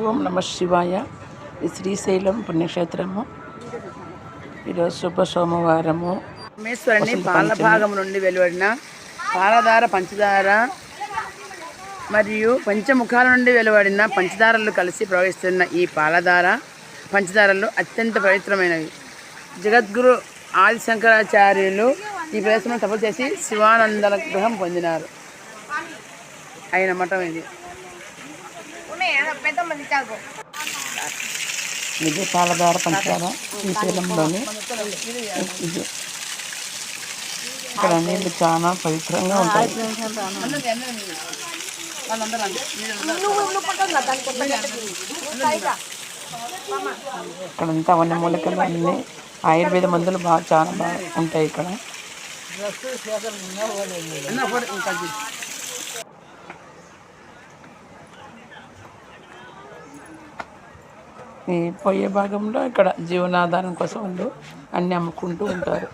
ఓం నమ శివాయ. శ్రీశైలం పుణ్యక్షేత్రము. ఈరోజు శుభ సోమవారము. పరమేశ్వరుని పాల భాగం నుండి వెలువడిన పాలధార పంచదార మరియు పంచముఖాల నుండి వెలువడిన పంచదారలు కలిసి ప్రవహిస్తున్న ఈ పాలధార పంచదారలు అత్యంత పవిత్రమైనవి. జగద్గురు ఆది శంకరాచార్యులు ఈ ప్రదేశంలో తపస్సు చేసి శివానందల గృహం పొందినారు. ఆయన మఠం ఇది. ఇది పాలధార పంచదార శ్రీశైలంలోని ఇది ఇక్కడ నీళ్ళు చాలా పవిత్రంగా ఉంటాయి. ఇక్కడంతా వన్య మూలికలు అన్ని ఆయుర్వేద మందులు బాగా చాలా బాగా ఉంటాయి ఇక్కడ. ఈ పోయే భాగంలో ఇక్కడ జీవనాధారం కోసం వాళ్ళు అన్నీ అమ్ముకుంటూ ఉంటారు.